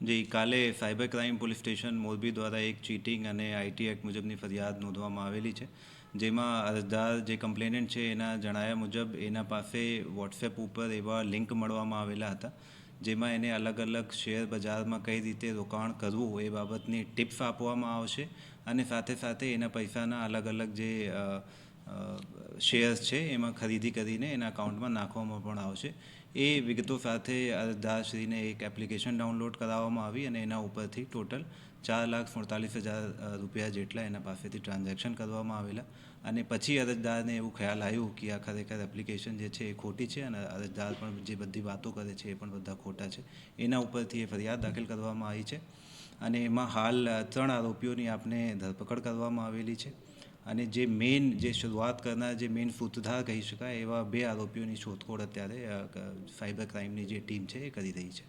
જી, કાલે cyber crime police station Morbi દ્વારા એક ચીટિંગ અને આઈટી એક્ટ મુજબની ફરિયાદ નોંધવામાં આવેલી છે. જેમાં અરજદાર જે કમ્પ્લેનન્ટ છે એના જણાવ્યા મુજબ એના પાસે વોટ્સએપ ઉપર એવા લિંક મળવામાં આવેલા હતા, જેમાં એને અલગ અલગ શેર બજારમાં કઈ રીતે રોકાણ કરવું એ બાબતની ટિપ્સ આપવામાં આવશે અને સાથે સાથે એના પૈસાના અલગ અલગ જે શેર્સ છે, એમાં ખરીદી કરીને એના અકાઉન્ટમાં નાખવામાં પણ આવશે એ વિગતો સાથે અરજદારશ્રીને એક એપ્લિકેશન ડાઉનલોડ કરાવવામાં આવી અને એના ઉપરથી ટોટલ ચાર લાખ સુડતાલીસ હજાર રૂપિયા જેટલા એના પાસેથી ટ્રાન્ઝેક્શન કરવામાં આવેલા. અને પછી અરજદારને એવું ખ્યાલ આવ્યું કે આ ખરેખર એપ્લિકેશન જે છે એ ખોટી છે અને અરજદાર પણ જે બધી વાતો કરે છે એ પણ બધા ખોટા છે. એના ઉપરથી એ ફરિયાદ દાખલ કરવામાં આવી છે. અને એમાં હાલ ત્રણ આરોપીઓની આપને ધરપકડ કરવામાં આવેલી છે. અને જે મેઇન જે શરૂઆત કરનાર જે મેઇન સૂત્રધાર કહી શકાય એવા બે આરોપીઓની શોધખોળ અત્યારે સાયબર ક્રાઇમની જે ટીમ છે એ કરી રહી છે.